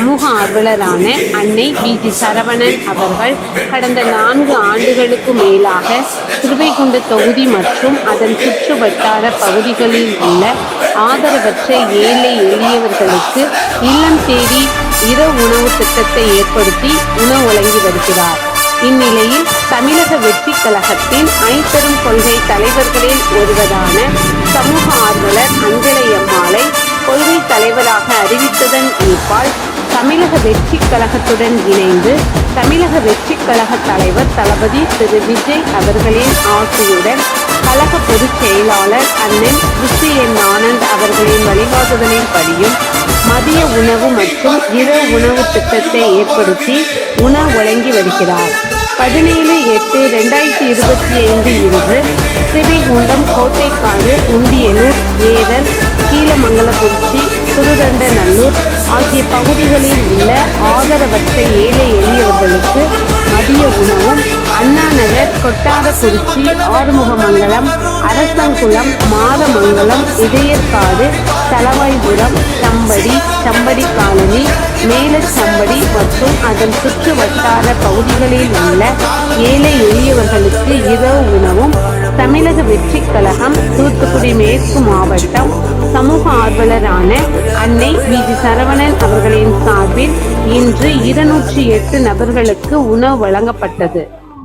சமூக ஆர்வலரான அன்னை we D. Saravanan அவர்கள் கடந்த நான்கு ஆண்டுகளுக்கு மேலாக திருவைகுண்ட தொகுதி மற்றும் அதன் சுற்று வட்டார பகுதிகளில் உள்ள ஆதரவற்ற ஏழை எளியவர்களுக்கு இல்லம் தேடி இர உணவு திட்டத்தை ஏற்படுத்தி உணவு வழங்கி வருகிறார். இந்நிலையில் தமிழக வெற்றி கழகத்தின் ஐம்பெரும் கொள்கை தலைவர்களில் ஒருவரான சமூக ஆர்வலர் அஞ்சலை அம்மாளை கொள்கை தலைவராக அறிவித்ததன் ஏற்பால் தமிழக வெற்றி கழகத்துடன் இணைந்து தமிழக வெற்றி கழக தலைவர் தளபதி திரு விஜய் அவர்களின் ஆட்சியுடன் கழக பொதுச் செயலாளர் அண்ணன் கிறிஸ்து என் ஆனந்த் அவர்களின் வழிகாட்டுதலின்படியும் மதிய உணவு மற்றும் இரவு உணவு திட்டத்தை ஏற்படுத்தி உணவு வழங்கி வருகிறார். பதினேழு எட்டு ரெண்டாயிரத்தி இருபத்தி ஐந்து இன்று ஸ்ரீகுண்டம் கோட்டைக்காடு உண்டியலூர் ஏரல் கீழமங்கலக்குறிச்சி திருதண்டநல்லூர் ஆகிய பகுதிகளில் உள்ள ஆதரவற்ற ஏழை எளியவர்களுக்கு மதிய உணவும் அண்ணா நகர் கொட்டாரக்குறிச்சி ஆறுமுகமங்கலம் அரசங்குளம் மாதமங்கலம் இதயற்காடு தலவாய்புரம் சம்படி சம்படி காலனி மேலச்சம்படி மற்றும் அதன் சுற்று வட்டார பகுதிகளில் உள்ள ஏழை எளியவர்களுக்கு இரவு உணவும் தமிழக வெற்றி கழகம் தூத்துக்குடி மேற்கு மாவட்டம் ஆர்வலரான அன்னை வி. ஜி சரவணன் அவர்களின் சார்பில் இன்று இருநூற்றி எட்டு நபர்களுக்கு உணவு வழங்கப்பட்டது.